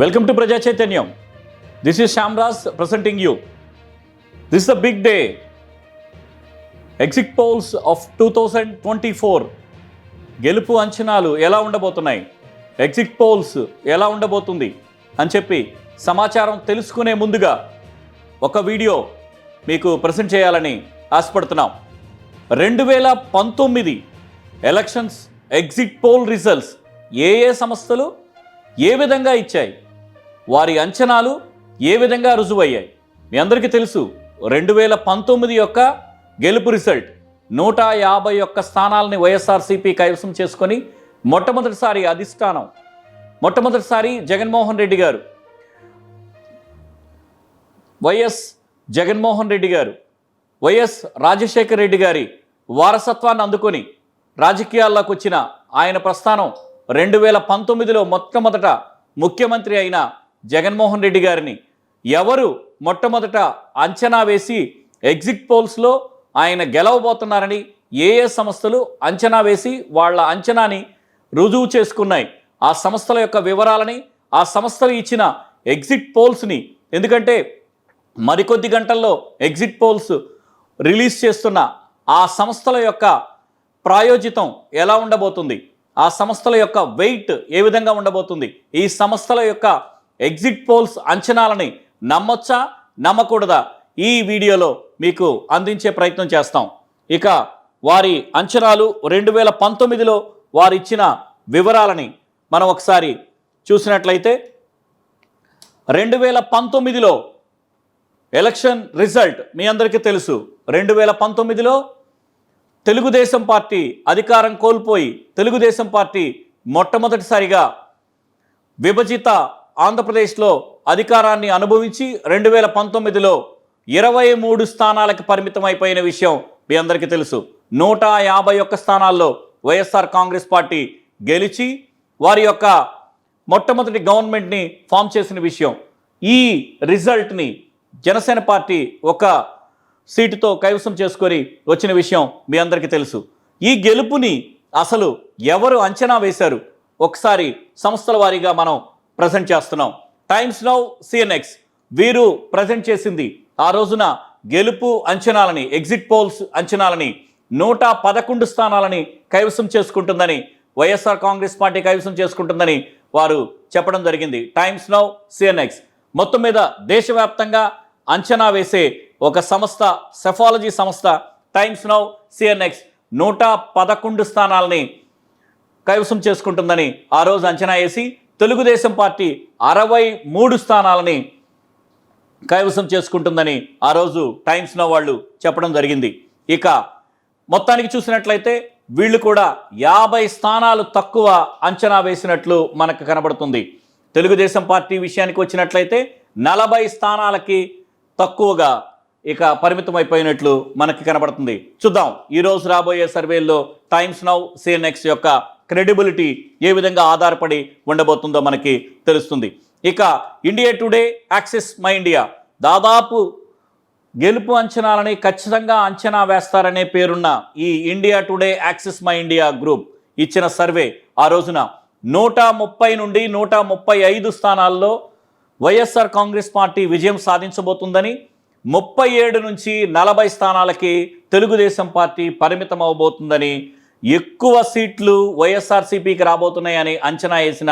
Welcome to Praja Chaitanyam this is Shyamraj presenting you this the big day exit polls of two thousand twenty four గెలుపు అంచనాలు ఎలా ఉండబోతున్నాయి? Exit polls ఎలా ఉండబోతుంది? అని చెప్పి సమాచారం తెలుసుకునే ముందుగా ఒక వీడియో మీకు ప్రజెంట్ చేయాలని ఆశపడుతున్నాం. రెండు వేల పంతొమ్మిది ఎలక్షన్స్ ఎగ్జిట్ పోల్ రిజల్ట్స్ ఏ ఏ సంస్థలు ఏ విధంగా ఇచ్చాయి? వారి అంచనాలు ఏ విధంగా రుజువయ్యాయి? మీ అందరికీ తెలుసు రెండు వేల పంతొమ్మిది యొక్క గెలుపు రిజల్ట్ నూట యాభై ఒక్క స్థానాలని వైఎస్ఆర్సీపీ కైవసం చేసుకొని మొట్టమొదటిసారి అధిష్టానం. మొట్టమొదటిసారి జగన్మోహన్ రెడ్డి గారు. వైఎస్ జగన్మోహన్ రెడ్డి గారు వైఎస్ రాజశేఖర రెడ్డి గారి వారసత్వాన్ని అందుకొని రాజకీయాల్లోకి వచ్చిన ఆయన ప్రస్థానం రెండు వేల పంతొమ్మిదిలో మొట్టమొదట ముఖ్యమంత్రి అయిన జగన్మోహన్ రెడ్డి గారిని. ఎవరు? మొట్టమొదట అంచనా వేసి ఎగ్జిట్ పోల్స్లో ఆయన గెలవబోతున్నారని ఏ ఏ సంస్థలు అంచనా వేసి వాళ్ళ అంచనాని రుజువు చేసుకున్నాయి. ఆ సంస్థల యొక్క వివరాలని ఆ సంస్థలు ఇచ్చిన ఎగ్జిట్ పోల్స్ని. ఎందుకంటే మరికొద్ది గంటల్లో ఎగ్జిట్ పోల్స్ రిలీజ్ చేస్తున్న ఆ సంస్థల యొక్క ప్రాయోజితం ఎలా ఉండబోతుంది? ఆ సంస్థల యొక్క వెయిట్ ఏ విధంగా ఉండబోతుంది? ఈ సంస్థల యొక్క ఎగ్జిట్ పోల్స్ అంచనాలని నమ్మొచ్చా? నమ్మకూడదా? ఈ వీడియోలో మీకు అందించే ప్రయత్నం చేస్తాం. ఇక వారి అంచనాలు రెండు వేల పంతొమ్మిదిలో వారిచ్చిన వివరాలని మనం ఒకసారి చూసినట్లయితే రెండు వేల పంతొమ్మిదిలో ఎలక్షన్ రిజల్ట్ మీ అందరికీ తెలుసు. రెండు వేల పంతొమ్మిదిలో తెలుగుదేశం పార్టీ అధికారం కోల్పోయి తెలుగుదేశం పార్టీ మొట్టమొదటిసారిగా విభజిత ఆంధ్రప్రదేశ్లో అధికారాన్ని అనుభవించి రెండు వేల పంతొమ్మిదిలో ఇరవై మూడు స్థానాలకు పరిమితం అయిపోయిన విషయం మీ అందరికీ తెలుసు. నూట యాభై ఒక్క స్థానాల్లో వైఎస్ఆర్ కాంగ్రెస్ పార్టీ గెలిచి వారి యొక్క మొట్టమొదటి గవర్నమెంట్ని ఫామ్ చేసిన విషయం. ఈ రిజల్ట్ని జనసేన పార్టీ ఒక సీటుతో కైవసం చేసుకొని వచ్చిన విషయం మీ అందరికీ తెలుసు. ఈ గెలుపుని అసలు ఎవరు అంచనా వేశారు? ఒకసారి సంస్థల వారీగా మనం ప్రజెంట్ చేస్తున్నాం. టైమ్స్ నౌ సిఎన్ఎక్స్ వీరు ప్రజెంట్ చేసింది ఆ రోజున గెలుపు అంచనాలని ఎగ్జిట్ పోల్స్ అంచనాలని నూట పదకొండు స్థానాలని కైవసం చేసుకుంటుందని వైఎస్ఆర్ కాంగ్రెస్ పార్టీ కైవసం చేసుకుంటుందని వారు చెప్పడం జరిగింది. టైమ్స్ నౌ సిఎన్ఎక్స్ మొత్తం మీద దేశవ్యాప్తంగా అంచనా వేసే ఒక సంస్థ సెఫాలజీ సంస్థ టైమ్స్ నౌ సిఎన్ఎక్స్ నూట పదకొండు స్థానాలని కైవసం చేసుకుంటుందని ఆ రోజు అంచనా వేసి తెలుగుదేశం పార్టీ అరవై మూడు స్థానాలని కైవసం చేసుకుంటుందని ఆ రోజు టైమ్స్లో వాళ్ళు చెప్పడం జరిగింది. ఇక మొత్తానికి చూసినట్లయితే వీళ్ళు కూడా యాభై స్థానాలు తక్కువ అంచనా వేసినట్లు మనకు కనబడుతుంది. తెలుగుదేశం పార్టీ విషయానికి వచ్చినట్లయితే నలభై స్థానాలకి తక్కువగా ఇక పరిమితం అయిపోయినట్లు మనకి కనబడుతుంది. చూద్దాం. ఈ రోజు రాబోయే సర్వేల్లో టైమ్స్ నౌ సీఎన్ఎక్స్ యొక్క క్రెడిబిలిటీ ఏ విధంగా ఆధారపడి ఉండబోతుందో మనకి తెలుస్తుంది. ఇక India Today Axis My India. దాదాపు గెలుపు అంచనాలని ఖచ్చితంగా అంచనా వేస్తారనే పేరున్న ఈ India Today Axis My India group survey survey ఆ రోజున నూట ముప్పై నుండి నూట ముప్పై ఐదు స్థానాల్లో వైఎస్ఆర్ కాంగ్రెస్ పార్టీ విజయం సాధించబోతుందని ముప్పై ఏడు నుంచి నలభై స్థానాలకి తెలుగుదేశం పార్టీ పరిమితం అవబోతుందని ఎక్కువ సీట్లు వైఎస్ఆర్సీపీకి రాబోతున్నాయని అంచనా వేసిన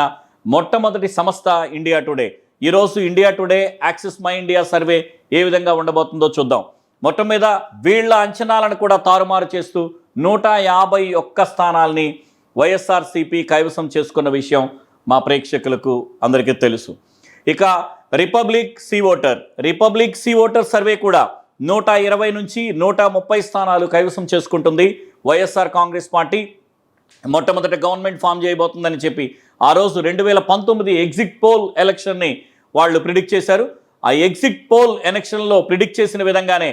మొట్టమొదటి సంస్థ ఇండియా టుడే. ఈరోజు India Today Axis My India survey ఏ విధంగా ఉండబోతుందో చూద్దాం. మొత్తం మీద వీళ్ళ అంచనాలను కూడా తారుమారు చేస్తూ నూట యాభై ఒక్క స్థానాల్ని వైఎస్ఆర్సీపీ కైవసం చేసుకున్న విషయం మా ప్రేక్షకులకు అందరికీ తెలుసు. ఇక Republic C Voter. Republic C Voter survey కూడా నూట ఇరవై నుంచి నూట ముప్పై స్థానాలు కైవసం చేసుకుంటుంది వైఎస్ఆర్ కాంగ్రెస్ పార్టీ. మొట్టమొదట గవర్నమెంట్ ఫామ్ చేయబోతుందని చెప్పి ఆ రోజు రెండు వేల పంతొమ్మిది ఎగ్జిట్ పోల్ ఎలక్షన్ని వాళ్ళు ప్రిడిక్ట్ చేశారు. ఆ ఎగ్జిట్ పోల్ ఎలక్షన్లో ప్రిడిక్ట్ చేసిన విధంగానే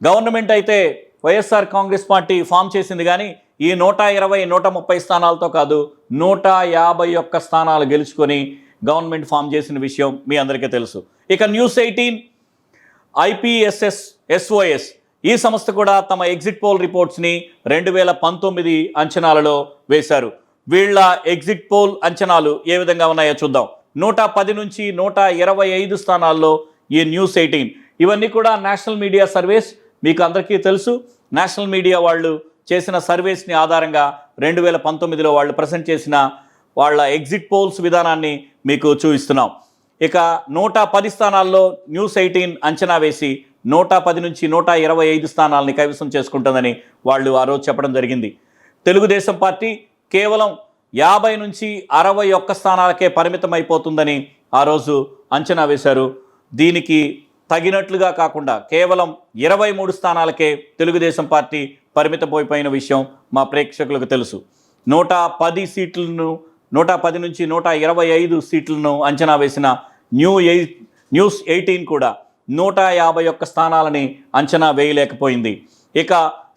గవర్నమెంట్ అయితే వైఎస్ఆర్ కాంగ్రెస్ పార్టీ ఫామ్ చేసింది కానీ ఈ నూట ఇరవై నూట ముప్పై స్థానాలతో కాదు నూట యాభై ఒక్క స్థానాలు గెలుచుకొని గవర్నమెంట్ ఫామ్ చేసిన విషయం మీ అందరికీ తెలుసు. ఇక న్యూస్ ఎయిటీన్ ఐపీఎస్ఎస్ ఎస్ఓఎస్ ఈ సంస్థ కూడా తమ ఎగ్జిట్ పోల్ రిపోర్ట్స్ని రెండు వేల పంతొమ్మిది అంచనాలలో వేశారు. వీళ్ళ ఎగ్జిట్ పోల్ అంచనాలు ఏ విధంగా ఉన్నాయో చూద్దాం. నూట పది నుంచి నూట ఇరవై ఐదు స్థానాల్లో ఈ న్యూస్ ఎయిటీన్. ఇవన్నీ కూడా నేషనల్ మీడియా సర్వేస్. మీకు అందరికీ తెలుసు. నేషనల్ మీడియా వాళ్ళు చేసిన సర్వేస్ని ఆధారంగా రెండు వేల పంతొమ్మిదిలో వాళ్ళు ప్రజెంట్ చేసిన వాళ్ళ ఎగ్జిట్ పోల్స్ విధానాన్ని మీకు చూపిస్తున్నాం. ఇక నూట పది స్థానాల్లో న్యూస్ ఎయిటీన్ అంచనా వేసి నూట పది నుంచి నూట ఇరవై ఐదు స్థానాలని కైవసం చేసుకుంటుందని వాళ్ళు ఆ రోజు చెప్పడం జరిగింది. తెలుగుదేశం పార్టీ కేవలం యాభై నుంచి అరవై ఒక్క స్థానాలకే పరిమితం అయిపోతుందని ఆ రోజు అంచనా వేశారు. దీనికి తగినట్లుగా కాకుండా కేవలం ఇరవై మూడు స్థానాలకే తెలుగుదేశం పార్టీ పరిమితమైపోయిన విషయం మా ప్రేక్షకులకు తెలుసు. నూట పది సీట్లను నూట పది నుంచి నూట ఇరవై ఐదు సీట్లను అంచనా వేసిన న్యూ ఎయిట్ న్యూస్ ఎయిటీన్ కూడా నూట యాభై ఒక్క స్థానాలని అంచనా వేయలేకపోయింది. ఇక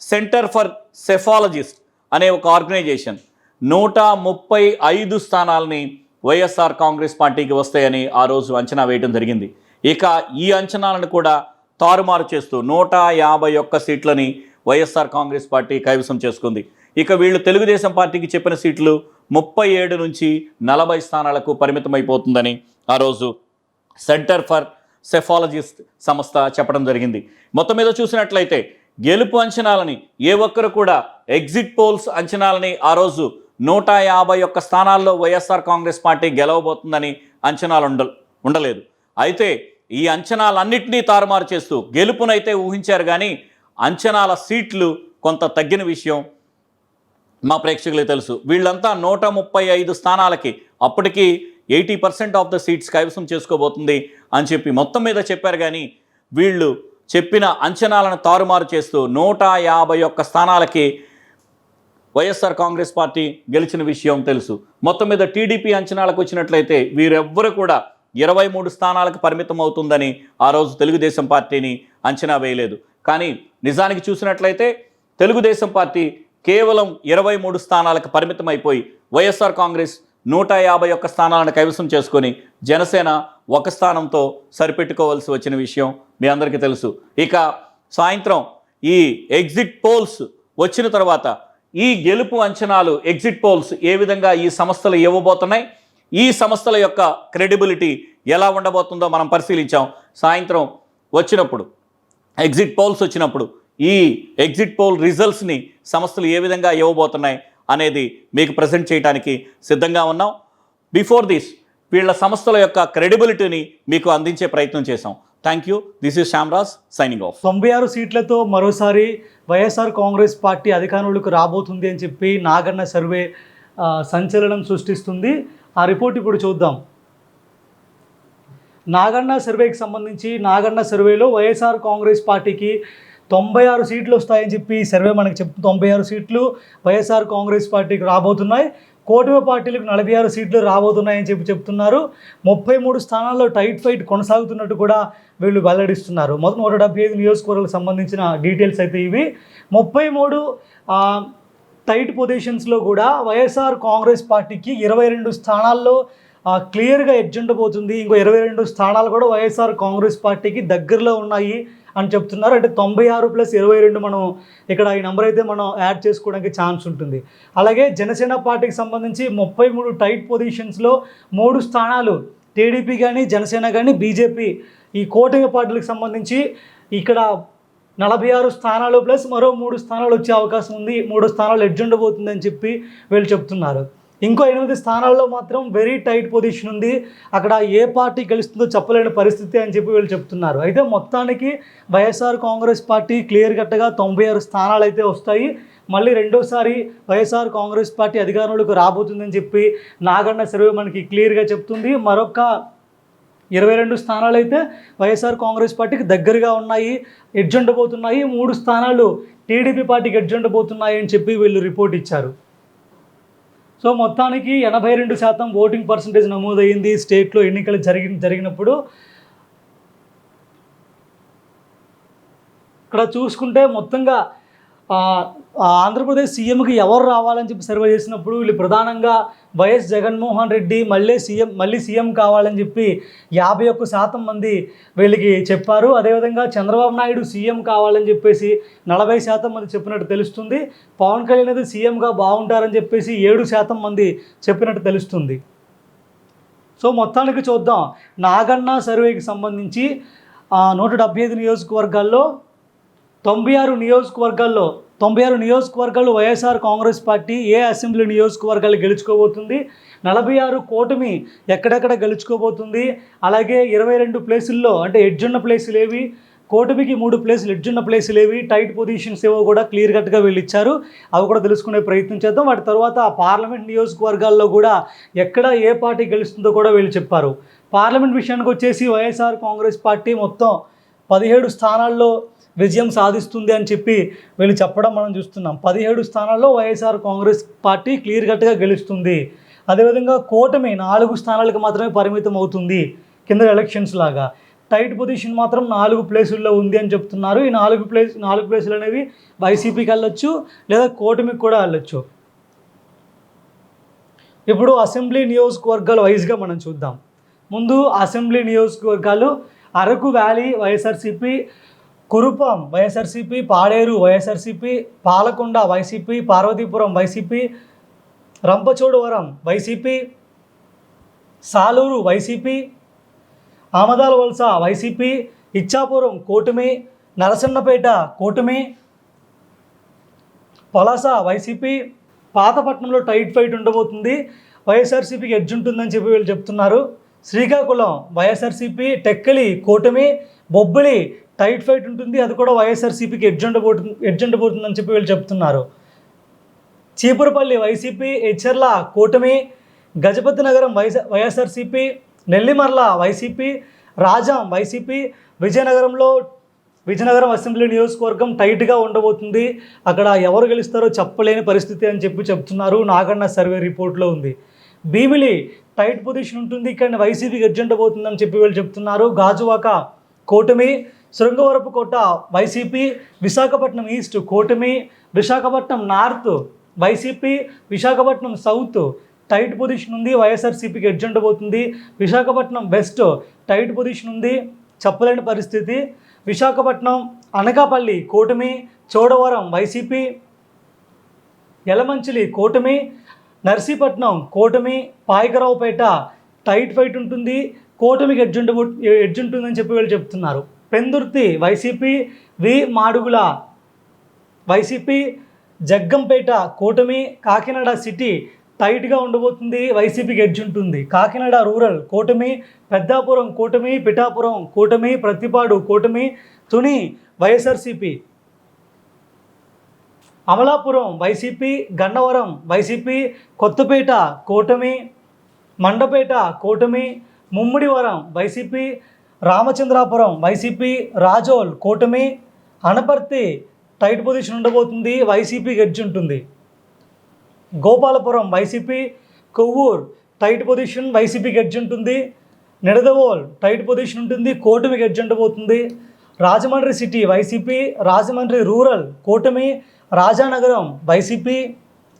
సెంటర్ ఫర్ సెఫాలజిస్ట్ అనే ఒక ఆర్గనైజేషన్ నూట ముప్పై ఐదు స్థానాలని వైఎస్ఆర్ కాంగ్రెస్ పార్టీకి వస్తాయని ఆ రోజు అంచనా వేయడం జరిగింది. ఇక ఈ అంచనాలను కూడా తారుమారు చేస్తూ నూట యాభై ఒక్క సీట్లని వైఎస్ఆర్ కాంగ్రెస్ పార్టీ కైవసం చేసుకుంది. ఇక వీళ్ళు తెలుగుదేశం పార్టీకి చెప్పిన సీట్లు ముప్పై ఏడు నుంచి నలభై స్థానాలకు పరిమితమైపోతుందని ఆ రోజు సెంటర్ ఫర్ సెఫాలజిస్ట్ సంస్థ చెప్పడం జరిగింది. మొత్తం మీద చూసినట్లయితే గెలుపు అంచనాలని ఏ ఒక్కరు కూడా ఎగ్జిట్ పోల్స్ అంచనాలని ఆ రోజు నూట యాభై ఒక్క స్థానాల్లో వైఎస్ఆర్ కాంగ్రెస్ పార్టీ గెలవబోతుందని అంచనాలు ఉండ ఉండలేదు. అయితే ఈ అంచనాలన్నింటినీ తారుమారు చేస్తూ గెలుపునైతే ఊహించారు కానీ అంచనాల సీట్లు కొంత తగ్గిన విషయం మా ప్రేక్షకులే తెలుసు. వీళ్ళంతా నూట ముప్పై ఐదు స్థానాలకి అప్పటికి eighty percent of the seats కైవసం చేసుకోబోతుంది అని చెప్పి మొత్తం మీద చెప్పారు కానీ వీళ్ళు చెప్పిన అంచనాలను తారుమారు చేస్తూ నూట యాభై ఒక్క స్థానాలకి వైఎస్ఆర్ కాంగ్రెస్ పార్టీ గెలిచిన విషయం తెలుసు. మొత్తం మీద టీడీపీ అంచనాలకు వచ్చినట్లయితే వీరెవ్వరు కూడా ఇరవై మూడు స్థానాలకు పరిమితం అవుతుందని ఆ రోజు తెలుగుదేశం పార్టీని అంచనా వేయలేదు. కానీ నిజానికి చూసినట్లయితే తెలుగుదేశం పార్టీ కేవలం ఇరవై మూడు స్థానాలకు పరిమితం అయిపోయి వైఎస్ఆర్ కాంగ్రెస్ నూట యాభై ఒక్క స్థానాలను కైవసం చేసుకొని జనసేన ఒక స్థానంతో సరిపెట్టుకోవాల్సి వచ్చిన విషయం మీ అందరికీ తెలుసు. ఇక సాయంత్రం ఈ ఎగ్జిట్ పోల్స్ వచ్చిన తర్వాత ఈ గెలుపు అంచనాలు ఎగ్జిట్ పోల్స్ ఏ విధంగా ఈ సంస్థలు ఇవ్వబోతున్నాయి ఈ సంస్థల యొక్క క్రెడిబిలిటీ ఎలా ఉండబోతుందో మనం పరిశీలించాం. సాయంత్రం వచ్చినప్పుడు ఎగ్జిట్ పోల్స్ వచ్చినప్పుడు ఈ ఎగ్జిట్ పోల్ రిజల్ట్స్ని సంస్థలు ఏ విధంగా ఇవ్వబోతున్నాయి అనేది మీకు ప్రజెంట్ చేయడానికి సిద్ధంగా ఉన్నాం. బిఫోర్ దిస్ వీళ్ళ సంస్థల యొక్క క్రెడిబిలిటీని మీకు అందించే ప్రయత్నం చేశాం. Thank you this is Shyamraj signing off తొంభై ఆరు సీట్లతో మరోసారి వైఎస్ఆర్ కాంగ్రెస్ పార్టీ అధికారంలోకి రాబోతుంది అని చెప్పి నాగన్న సర్వే సంచలనం సృష్టిస్తుంది. ఆ రిపోర్ట్ ఇప్పుడు చూద్దాం. నాగన్న సర్వేకి సంబంధించి నాగన్న సర్వేలో వైఎస్ఆర్ కాంగ్రెస్ పార్టీకి తొంభై ఆరు సీట్లు వస్తాయని చెప్పి సర్వే మనకు చెప్తుంది తొంభై ఆరు సీట్లు వైఎస్ఆర్ కాంగ్రెస్ పార్టీకి రాబోతున్నాయి. కూటమి పార్టీలకు నలభై ఆరు సీట్లు రాబోతున్నాయని చెప్పి చెప్తున్నారు. ముప్పై మూడు స్థానాల్లో టైట్ ఫైట్ కొనసాగుతున్నట్టు కూడా వీళ్ళు వెల్లడిస్తున్నారు. మొదటి నూట డెబ్బై ఐదు నియోజకవర్గాలకు సంబంధించిన డీటెయిల్స్ అయితే ఇవి. ముప్పై మూడు టైట్ పొజిషన్స్లో కూడా వైఎస్ఆర్ కాంగ్రెస్ పార్టీకి ఇరవై రెండు స్థానాల్లో క్లియర్గా ఎడ్జ్ పోతుంది ఇంకో ఇరవై రెండు స్థానాలు కూడా వైఎస్ఆర్ కాంగ్రెస్ పార్టీకి దగ్గరలో ఉన్నాయి అని చెప్తున్నారు. అంటే తొంభై ఆరు ప్లస్ ఇరవై రెండు మనం ఇక్కడ ఈ నెంబర్ అయితే మనం యాడ్ చేసుకోవడానికి ఛాన్స్ ఉంటుంది. అలాగే జనసేన పార్టీకి సంబంధించి ముప్పై మూడు టైట్ పొజిషన్స్లో మూడు స్థానాలు టీడీపీ కానీ జనసేన కానీ బీజేపీ ఈ కూటమి పార్టీలకు సంబంధించి ఇక్కడ నలభై ఆరు స్థానాలు ప్లస్ మరో మూడు స్థానాలు వచ్చే అవకాశం ఉంది. మూడు స్థానాలు ఎడ్జ్ ఉండబోతుంది అని చెప్పి వీళ్ళు చెప్తున్నారు. ఇంకో ఎనిమిది స్థానాల్లో మాత్రం వెరీ టైట్ పొజిషన్ ఉంది. అక్కడ ఏ పార్టీ గెలుస్తుందో చెప్పలేని పరిస్థితి అని చెప్పి వీళ్ళు చెప్తున్నారు. అయితే మొత్తానికి వైఎస్ఆర్ కాంగ్రెస్ పార్టీ క్లియర్ కట్గా తొంభై ఆరు స్థానాలు అయితే వస్తాయి. మళ్ళీ రెండోసారి వైఎస్ఆర్ కాంగ్రెస్ పార్టీ అధికారంలోకి రాబోతుందని చెప్పి నాగన్న సర్వే మనకి క్లియర్గా చెప్తుంది. మరొక ఇరవై రెండు స్థానాలు అయితే వైఎస్ఆర్ కాంగ్రెస్ పార్టీకి దగ్గరగా ఉన్నాయి. ఎడ్జ్ ఉండబోతున్నాయి మూడు స్థానాలు టీడీపీ పార్టీకి ఎడ్జ్ ఉండబోతున్నాయి అని చెప్పి వీళ్ళు రిపోర్ట్ ఇచ్చారు. సో మొత్తానికి ఎనభై రెండు శాతం ఓటింగ్ పర్సంటేజ్ నమోదయ్యింది. స్టేట్లో ఎన్నికలు జరిగి జరిగినప్పుడు ఇక్కడ చూసుకుంటే మొత్తంగా ఆంధ్రప్రదేశ్ సీఎంకి ఎవరు రావాలని చెప్పి సర్వే చేసినప్పుడు వీళ్ళు ప్రధానంగా వైఎస్ జగన్మోహన్ రెడ్డి మళ్ళీ సీఎం మళ్ళీ సీఎం కావాలని చెప్పి యాభై ఒక్క శాతం మంది వీళ్ళకి చెప్పారు. అదేవిధంగా చంద్రబాబు నాయుడు సీఎం కావాలని చెప్పేసి నలభై శాతం మంది చెప్పినట్టు తెలుస్తుంది. పవన్ కళ్యాణ్ అయితే సీఎంగా బాగుంటారని చెప్పేసి ఏడు శాతం మంది చెప్పినట్టు తెలుస్తుంది. సో మొత్తానికి చూద్దాం. నాగన్న సర్వేకి సంబంధించి నూట డెబ్బై ఐదు నియోజకవర్గాల్లో తొంభై ఆరు నియోజకవర్గాల్లో తొంభై ఆరు నియోజకవర్గాలు వైఎస్ఆర్ కాంగ్రెస్ పార్టీ ఏ అసెంబ్లీ నియోజకవర్గాలు గెలుచుకోబోతుంది? నలభై ఆరు కూటమి ఎక్కడెక్కడ గెలుచుకోబోతుంది? అలాగే ఇరవై రెండు ప్లేసుల్లో అంటే ఎడ్జున్న ప్లేసులు ఏవి? కూటమికి మూడు ప్లేసులు ఎడ్జున్న ప్లేసులు ఏవి? టైట్ పొజిషన్స్ ఏవో కూడా క్లియర్ కట్గా వీళ్ళు ఇచ్చారు అవి కూడా తెలుసుకునే ప్రయత్నం చేద్దాం. వాటి తర్వాత ఆ పార్లమెంట్ నియోజకవర్గాల్లో కూడా ఎక్కడ ఏ పార్టీ గెలుస్తుందో కూడా వీళ్ళు చెప్పారు. పార్లమెంట్ విషయానికి వచ్చేసి వైఎస్ఆర్ కాంగ్రెస్ పార్టీ మొత్తం పదిహేడు స్థానాల్లో విజయం సాధిస్తుంది అని చెప్పి వీళ్ళు చెప్పడం మనం చూస్తున్నాం. పదిహేడు స్థానాల్లో వైఎస్ఆర్ కాంగ్రెస్ పార్టీ క్లియర్ కట్గా గెలుస్తుంది. అదేవిధంగా కూటమి నాలుగు స్థానాలకు మాత్రమే పరిమితం అవుతుంది కింద ఎలక్షన్స్ లాగా. టైట్ పొజిషన్ మాత్రం నాలుగు ప్లేసుల్లో ఉంది అని చెప్తున్నారు. ఈ నాలుగు ప్లేస్ నాలుగు ప్లేసులు అనేవి వైసీపీకి వెళ్ళొచ్చు లేదా కూటమికి కూడా వెళ్ళొచ్చు. ఇప్పుడు అసెంబ్లీ నియోజకవర్గాల వైజ్గా మనం చూద్దాం. ముందు అసెంబ్లీ నియోజకవర్గాలు Araku valley YSRCP Kurupam YSRCP Paderu YSRCP Palakonda YCP Parvathipuram YCP Rampachodavaram YCP Saluru YCP Amadalavalasa YCP Ichchapuram కూటమి నరసన్నపేట కూటమి పలాస వైసీపీ పాతపట్నంలో టైట్ ఫైట్ ఉండబోతుంది. వైఎస్ఆర్సీపీకి ఎడ్జ్ ఉంటుందని చెప్పి వీళ్ళు చెప్తున్నారు. శ్రీకాకుళం వైఎస్ఆర్సీపీ టెక్కలి కూటమి బొబ్బిలి టైట్ ఫైట్ ఉంటుంది అది కూడా వైఎస్ఆర్సీపీకి ఎడ్జెండ పోతుంది ఎడ్జెండ పోతుందని చెప్పి వీళ్ళు చెప్తున్నారు. చీపురపల్లి వైసీపీ హెచ్చర్ల కూటమి Gajapathinagaram YS YSRCP Nellimarla YCP Rajam YCP విజయనగరంలో విజయనగరం అసెంబ్లీ నియోజకవర్గం టైట్గా ఉండబోతుంది. అక్కడ ఎవరు గెలుస్తారో చెప్పలేని పరిస్థితి అని చెప్పి చెప్తున్నారు. నాగన్న సర్వే రిపోర్ట్లో ఉంది. భీమిలి టైట్ పొజిషన్ ఉంటుంది కానీ వైసీపీకి ఎడ్జెండబోతుందని చెప్పి వీళ్ళు చెప్తున్నారు. గాజువాక కూటమి శృంగవరపు కోట వైసీపీ విశాఖపట్నం ఈస్ట్ కూటమి Visakhapatnam north YCP Visakhapatnam south. Tight position ఉంది వైఎస్ఆర్సీపీకి ఎడ్జెండ్ పోతుంది. విశాఖపట్నం వెస్ట్ టైట్ పొజిషన్ ఉంది చెప్పలేని పరిస్థితి. విశాఖపట్నం అనకాపల్లి కూటమి చోడవరం వైసీపీ. యలమంచిలి కూటమి. నర్సీపట్నం కూటమి. పాయకరావుపేట టైట్ ఫైట్ ఉంటుంది. కూటమికి ఎడ్జుంటు ఎడ్జ్ ఉంటుందని చెప్పి వీళ్ళు చెప్తున్నారు. పెందుర్తి వైసీపీ వి మాడుగుల వైసీపీ జగ్గంపేట కూటమి కాకినాడ సిటీ టైట్గా ఉండబోతుంది వైసీపీకి ఎడ్జ్ ఉంటుంది. కాకినాడ రూరల్ కూటమి పెద్దాపురం కూటమి పిఠాపురం కూటమి ప్రతిపాడు కూటమి Tuni YSRCP. Amalapuram YCP Gannavaram YCP Kothapeta కూటమి మండపేట కూటమి ముమ్మిడివరం వైసీపీ రామచంద్రాపురం వైసీపీ రాజోల్ కూటమి అనపర్తి టైట్ పొజిషన్ ఉండబోతుంది వైసీపీ గెడ్జ్ ఉంటుంది. Gopalapuram YCP Kovvur tight position YCP edge ఉంటుంది. నిడదవోల్ టైట్ పొజిషన్ ఉంటుంది కూటమి ఎడ్జ్ ఉండబోతుంది. Rajahmundry city YCP Rajahmundry rural కూటమి రాజానగరం వైసీపీ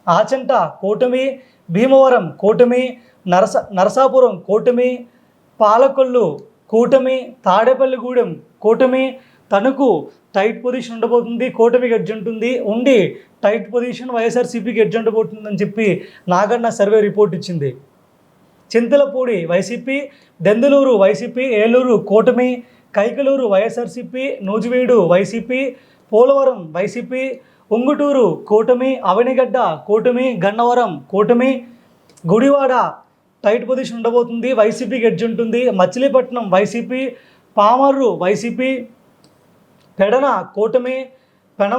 ఆచంట కూటమి భీమవరం కూటమి నరస నరసాపురం కూటమి పాలకొల్లు కూటమి తాడేపల్లిగూడెం కూటమి తణుకు టైట్ పొజిషన్ ఉండబోతుంది కూటమికి ఎడ్జ్ ఉంటుంది ఉండి టైట్ పొజిషన్ వైఎస్ఆర్సీపీకి ఎడ్జ్ ఉండబోతుందని చెప్పి నాగన్న సర్వే రిపోర్ట్ ఇచ్చింది. చింతలపూడి వైసీపీ దెందులూరు వైసీపీ ఏలూరు కూటమి Kaikaluru YSRCP Nuzvid YCP Polavaram YCP Unguturu కూటమి అవనిగడ్డ కూటమి గన్నవరం కూటమి గుడివాడ టైట్ పొజిషన్ ఉండబోతుంది వైసీపీకి ఎడ్జ్ ఉంటుంది. మచిలీపట్నం వైసీపీ పామర్రు వైసీపీ పెడన కూటమి పెన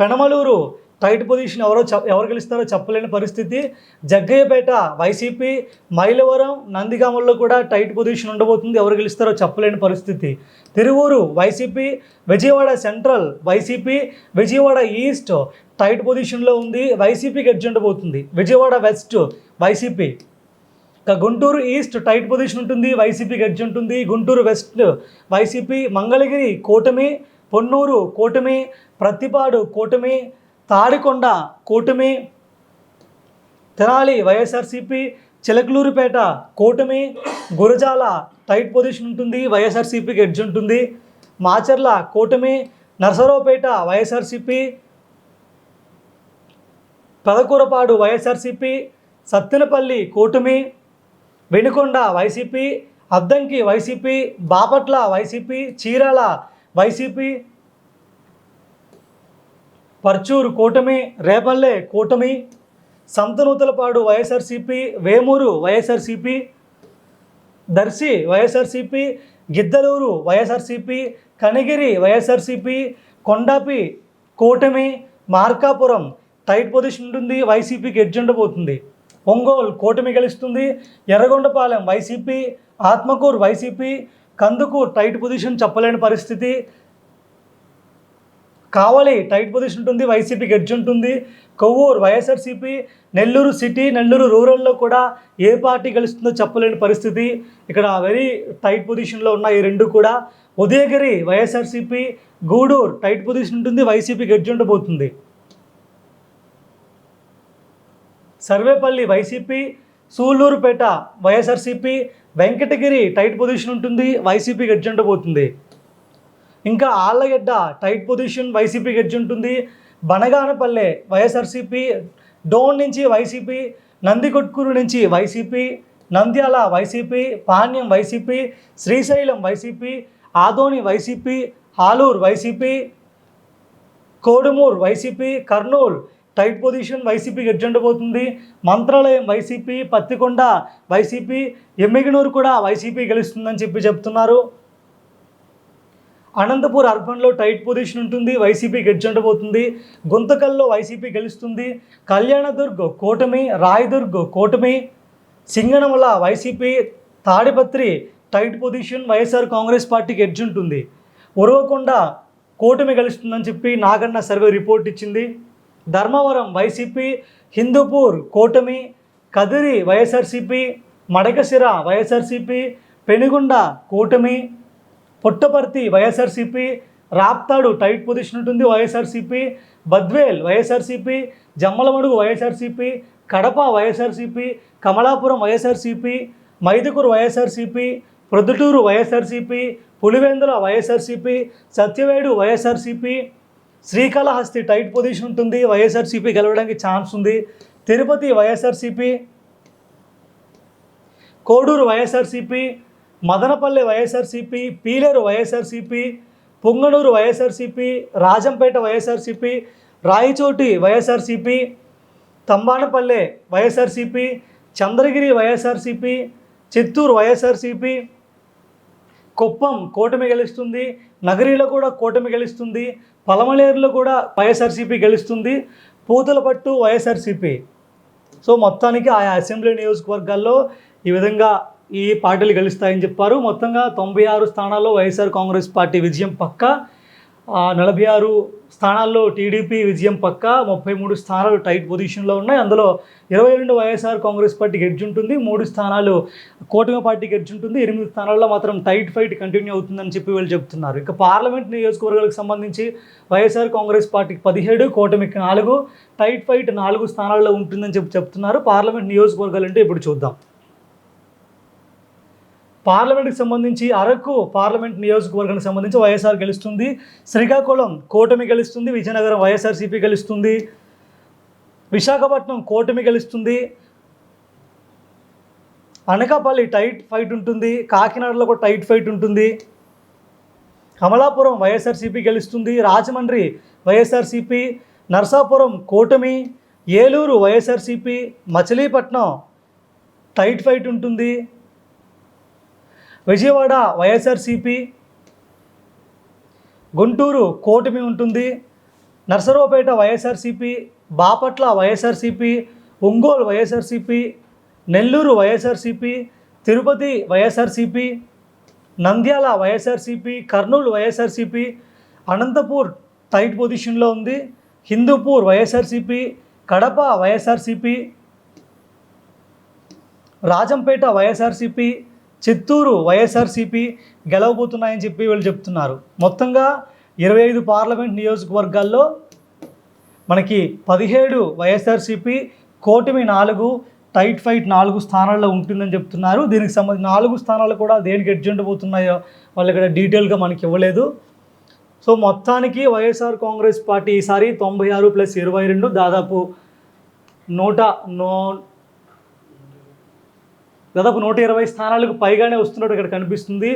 పెనమలూరు టైట్ పొజిషన్ ఎవరో చెప్ ఎవరు గెలుస్తారో చెప్పలేని పరిస్థితి. జగ్గయ్యపేట వైసీపీ మైలవరం నందిగామల్లో కూడా టైట్ పొజిషన్ ఉండబోతుంది. ఎవరు గెలుస్తారో చెప్పలేని పరిస్థితి. Tiruvuru YCP Vijayawada central YCP Vijayawada east tight పొజిషన్లో ఉంది. వైసీపీకి ఎడ్జ్ ఉండబోతుంది. Vijayawada west YCP. Guntur east tight position ఉంటుంది వైసీపీ ఎడ్జ్ ఉంటుంది. గుంటూరు వెస్ట్ వైసీపీ మంగళగిరి కూటమి పొన్నూరు కూటమి ప్రతిపాడు కూటమి తాడికొండ కూటమి తెనాలి వైఎస్ఆర్సీపీ చిలకలూరుపేట కూటమి గురజాల టైట్ పొజిషన్ ఉంటుంది వైఎస్ఆర్సీపీ గెడ్జ్ ఉంటుంది. మాచర్ల కూటమి నర్సరావుపేట వైఎస్ఆర్సీపీ పెదకూరపాడు వైఎస్ఆర్సీపీ సత్తెనపల్లి కూటమి Vinukonda YCP Addanki YCP Bapatla YCP Chirala YCP Parchur కూటమి రేపల్లె కూటమి సంతనూతలపాడు వైఎస్ఆర్సీపీ వేమూరు వైఎస్ఆర్సీపీ దర్శి వైఎస్ఆర్సీపీ గిద్దలూరు వైఎస్ఆర్సీపీ కనిగిరి వైఎస్ఆర్సీపీ కొండాపి కూటమి మార్కాపురం టైట్ పొజిషన్ ఉంటుంది వైసీపీకి ఎడ్జ్ ఉండబోతుంది. ఒంగోలు కూటమి గెలుస్తుంది. Yerragondapalem YCP Atmakur YCP Kandukur tight position చెప్పలేని పరిస్థితి. కావలి టైట్ పొజిషన్ ఉంటుంది వైసీపీ ఎడ్జ్ ఉంటుంది. కొవ్వూరు వైఎస్ఆర్సీపీ నెల్లూరు సిటీ నెల్లూరు రూరల్లో కూడా ఏ పార్టీ గెలుస్తుందో చెప్పలేని పరిస్థితి. ఇక్కడ వెరీ టైట్ పొజిషన్లో ఉన్న ఈ రెండు కూడా. Udayagiri YSRCP Gudur tight position ఉంటుంది వైసీపీ గెడ్జ్ ఉండబోతుంది. Sarvepalli YCP Sullurpeta YSRCP Venkatagiri tight position ఉంటుంది వైసీపీకి గెడ్జ్ పోతుంది ఇంకా ఆళ్ళగడ్డ టైట్ పొజిషన్ వైసీపీకి ఎడ్జ్ ఉంటుంది. బనగానపల్లె వైఎస్ఆర్సీపీ డోన్ నుంచి వైసీపీ నందికొట్కూరు నుంచి YCP Nandyal YCP Panyam YCP Srisailam YCP Adoni YCP Alur YCP Kodumur YCP Kurnool tight position వైసీపీకి ఎడ్జ్ పోతుంది మంత్రాలయం వైసీపీ పత్తికొండ వైసీపీ ఎమ్మిగనూరు కూడా వైసీపీ గెలుస్తుందని చెప్పి చెప్తున్నారు. అనంతపూర్ అర్బన్లో టైట్ పొజిషన్ ఉంటుంది వైసీపీ గెలిచి పోతుంది గుంతకల్లో వైసీపీ గెలుస్తుంది. కళ్యాణదుర్గ్ కూటమి రాయదుర్గ్ కూటమి Singanamala YCP Tadipatri tight position YSR Congress పార్టీకి ఎడ్జ్ ఉంటుంది ఉరవకొండ కూటమి గెలుస్తుందని చెప్పి నాగన్న సర్వే రిపోర్ట్ ఇచ్చింది. ధర్మవరం వైసీపీ హిందూపూర్ కూటమి కదిరి వైఎస్ఆర్సీపీ మడకశిర వైఎస్ఆర్సీపీ పెనుగొండ కూటమి Puttaparthi YSRCP Raptadu tight position ఉంటుంది YSRCP Badvel YSRCP Jammalamadugu YSRCP Kadapa YSRCP Kamalapuram YSRCP Mydukur YSRCP Proddatur YSRCP Pulivendula YSRCP Satyavedu YSRCP Srikalahasti tight position ఉంటుంది. వైఎస్ఆర్సీపీ గెలవడానికి ఛాన్స్ ఉంది. తిరుపతి వైఎస్ఆర్సీపీ కోడూరు వైఎస్ఆర్సీపీ మదనపల్లె వైఎస్ఆర్సీపీ పీలేరు వైఎస్ఆర్సీపీ పొంగనూరు వైఎస్ఆర్సీపీ రాజంపేట వైఎస్ఆర్సీపీ రాయచోటి వైఎస్ఆర్సీపీ తంబానపల్లె వైఎస్ఆర్సీపీ చంద్రగిరి వైఎస్ఆర్సీపీ చిత్తూరు వైఎస్ఆర్సీపీ కుప్పం కూటమి గెలుస్తుంది. నగరిలో కూడా కూటమి గెలుస్తుంది పలమలేరులో కూడా వైఎస్ఆర్సీపీ గెలుస్తుంది పూతలపట్టు వైఎస్ఆర్సీపీ. సో మొత్తానికి ఆయా అసెంబ్లీ నియోజకవర్గాల్లో ఈ విధంగా ఈ పార్టీలు గెలుస్తాయని చెప్పారు. మొత్తంగా తొంభై ఆరు స్థానాల్లో వైఎస్ఆర్ కాంగ్రెస్ పార్టీ విజయం పక్క. నలభై ఆరు స్థానాల్లో టీడీపీ విజయం పక్క ముప్పై మూడు స్థానాలు టైట్ పొజిషన్లో ఉన్నాయి. అందులో ఇరవై రెండు వైఎస్ఆర్ కాంగ్రెస్ పార్టీ గెడ్జ్ ఉంటుంది మూడు స్థానాలు కూటమి పార్టీ గెడ్జ్ ఉంటుంది ఎనిమిది స్థానాల్లో మాత్రం టైట్ ఫైట్ కంటిన్యూ అవుతుందని చెప్పి వీళ్ళు చెప్తున్నారు ఇక పార్లమెంట్ నియోజకవర్గాలకు సంబంధించి వైఎస్ఆర్ కాంగ్రెస్ పార్టీకి పదిహేడు కూటమికి నాలుగు టైట్ ఫైట్ నాలుగు స్థానాల్లో ఉంటుందని చెప్పి చెప్తున్నారు. పార్లమెంట్ నియోజకవర్గాలు అంటే ఇప్పుడు చూద్దాం. పార్లమెంట్కి సంబంధించి అరకు పార్లమెంట్ నియోజకవర్గానికి సంబంధించి వైఎస్ఆర్ గెలుస్తుంది శ్రీకాకుళం కూటమి గెలుస్తుంది విజయనగరం వైఎస్ఆర్సీపీ గెలుస్తుంది విశాఖపట్నం కూటమి గెలుస్తుంది అనకాపల్లి టైట్ ఫైట్ ఉంటుంది కాకినాడలో కూడా టైట్ ఫైట్ ఉంటుంది కమలాపురం వైఎస్ఆర్సీపీ గెలుస్తుంది రాజమండ్రి వైఎస్ఆర్సీపీ నర్సాపురం కూటమి Eluru YSRCP Machilipatnam tight fight ఉంటుంది విజయవాడ వైఎస్ఆర్సీపీ గుంటూరు కూటమి ఉంటుంది. Narasaraopet YSRCP Bapatla YSRCP Ongole YSRCP Nellore YSRCP Tirupati YSRCP Nandyal YSRCP Kurnool YSRCP Anantapur tight పొజిషన్లో ఉంది. Hindupur YSRCP Kadapa YSRCP Rajampet YSRCP Chittoor YSRCP గెలవబోతున్నాయని చెప్పి వీళ్ళు చెప్తున్నారు. మొత్తంగా ఇరవై ఐదు పార్లమెంట్ నియోజకవర్గాల్లో మనకి పదిహేడు వైఎస్ఆర్సీపీ కోటమి నాలుగు టైట్ ఫైట్ నాలుగు స్థానాల్లో ఉంటుందని చెప్తున్నారు. దీనికి సంబంధించి నాలుగు స్థానాలు కూడా దేనికి అడ్జెంట్ పోతున్నాయో వాళ్ళు ఇక్కడ డీటెయిల్గా మనకి ఇవ్వలేదు. సో మొత్తానికి వైఎస్ఆర్ కాంగ్రెస్ పార్టీ ఈసారి తొంభై ఆరు ప్లస్ ఇరవై రెండు దాదాపు నూట నో దాదాపు నూట ఇరవై స్థానాలకు పైగానే వస్తున్నట్టు ఇక్కడ కనిపిస్తుంది.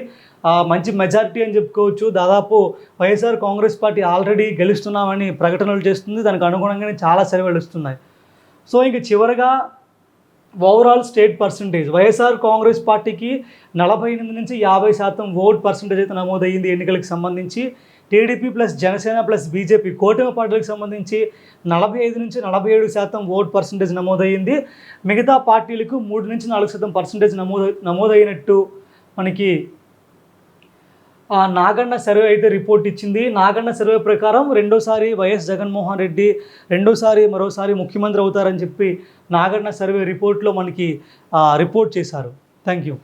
మంచి మెజారిటీ అని చెప్పుకోవచ్చు. దాదాపు వైఎస్ఆర్ కాంగ్రెస్ పార్టీ ఆల్రెడీ గెలుస్తున్నామని ప్రకటనలు చేస్తుంది. దానికి అనుగుణంగానే చాలా సర్వేలు వస్తున్నాయి. సో ఇంక చివరగా overall state percentage YSR Congress పార్టీకి నలభై ఎనిమిది నుంచి యాభై శాతం ఓట్ పర్సంటేజ్ అయితే నమోదయ్యింది ఎన్నికలకు సంబంధించి. TDP plus Janasena plus BJP కూటమి పార్టీలకు సంబంధించి నలభై ఐదు నుంచి నలభై ఏడు శాతం ఓట్ పర్సంటేజ్ నమోదయ్యింది. మిగతా పార్టీలకు మూడు నుంచి నాలుగు శాతం పర్సంటేజ్ నమోదు నమోదైనట్టు మనకి నాగన్న సర్వే అయితే రిపోర్ట్ ఇచ్చింది. నాగన్న సర్వే ప్రకారం రెండోసారి వైఎస్ జగన్మోహన్ రెడ్డి రెండోసారి మరోసారి ముఖ్యమంత్రి అవుతారని చెప్పి నాగన్న సర్వే రిపోర్ట్లో మనకి రిపోర్ట్ చేశారు. Thank you.